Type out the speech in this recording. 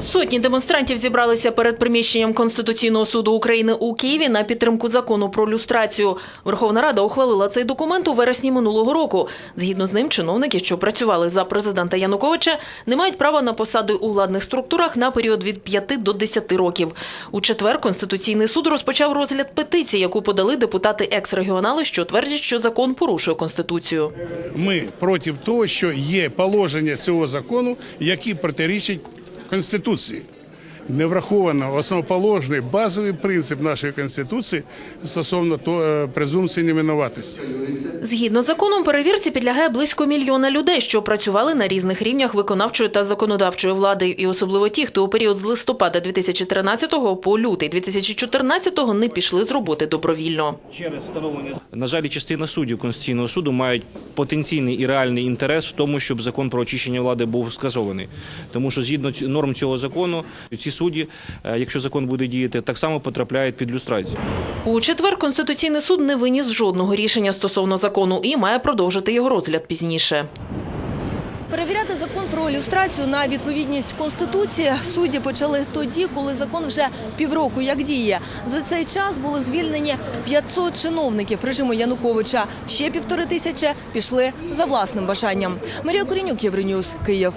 Сотні демонстрантів зібралися перед приміщенням Конституційного суду України у Києві на підтримку закону про люстрацію. Верховна Рада ухвалила цей документ у вересні минулого року. Згідно з ним, чиновники, що працювали за президента Януковича, не мають права на посади у владних структурах на період від 5 до 10 років. У четвер Конституційний суд розпочав розгляд петиції, яку подали депутати екс-регіонали, що твердять, що закон порушує конституцію. Ми проти того, що є положення цього закону, які протирічать Конституції. Не враховано основоположний базовий принцип нашої конституції стосовно то, е, презумпції невинуватості. Згідно з законом, перевірці підлягає близько мільйона людей, що працювали на різних рівнях виконавчої та законодавчої влади, і особливо ті, хто у період з листопада 2013 по лютий 2014 не пішли з роботи добровільно. На жаль, частина суддів Конституційного суду мають потенційний і реальний інтерес в тому, щоб закон про очищення влади був скасований. Тому що згідно норм цього закону, ці судді, е, якщо закон буде діяти, так само потрапляють під люстрацію. У четвер Конституційний суд не виніс жодного рішення стосовно закону і має продовжити його розгляд пізніше. Перевіряти закон про ілюстрацію на відповідність конституції судді почали тоді, коли закон вже півроку як діє. За цей час були звільнені 500 чиновників режиму Януковича. Ще півтори тисячі пішли за власним бажанням. Марія Корінюк, Євроньюз, Київ.